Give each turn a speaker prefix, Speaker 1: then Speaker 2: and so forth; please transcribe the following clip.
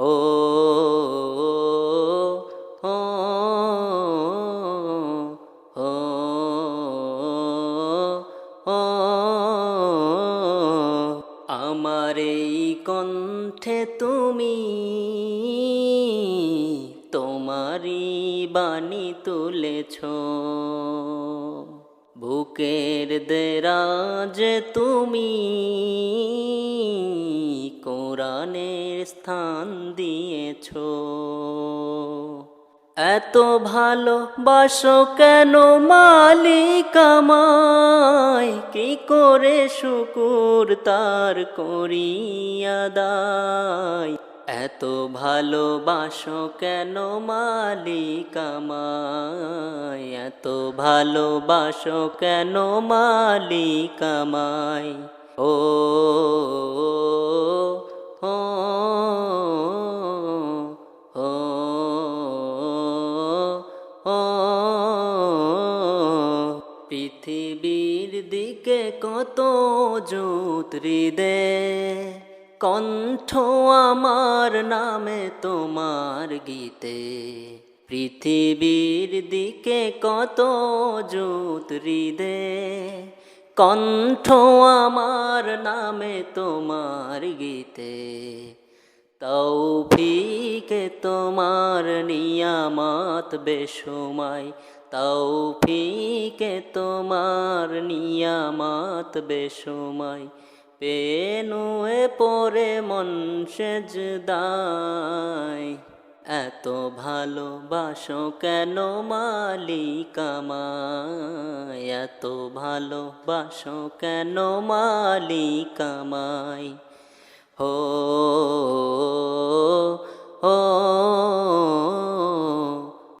Speaker 1: ও আমার এই কণ্ঠে তুমি তোমারই বাণী তুলেছ। বুকের দেরাজ তুমি কোরআনের স্থান দিয়েছ। এত ভালো বাসো কেন মালিক আমায়? কি করে শুকুর তার করিয়া এত ভালোবাসো কেন মালিক আমায়? এত ভালোবাসো কেন মালিক আমায়? ও ও ও ও পৃথিবীর দিকে কত জুত হৃদে, কণ্ঠ আমার নামে তোমার গীতে। পৃথিবীর দিকে কত জুত হৃদে কণ্ঠ আমার নামে তোমার গীতে, তৌফিকে তোমার নিয়ামত বেসময় তৌফিকে তোমার নিয়ামত বেসময় পেনুয়ে পরে মন সেজদায় এত ভালোবাসো কেন মালিক আমায়? এত ভালোবাসো কেন মালিক আমায়? হো ও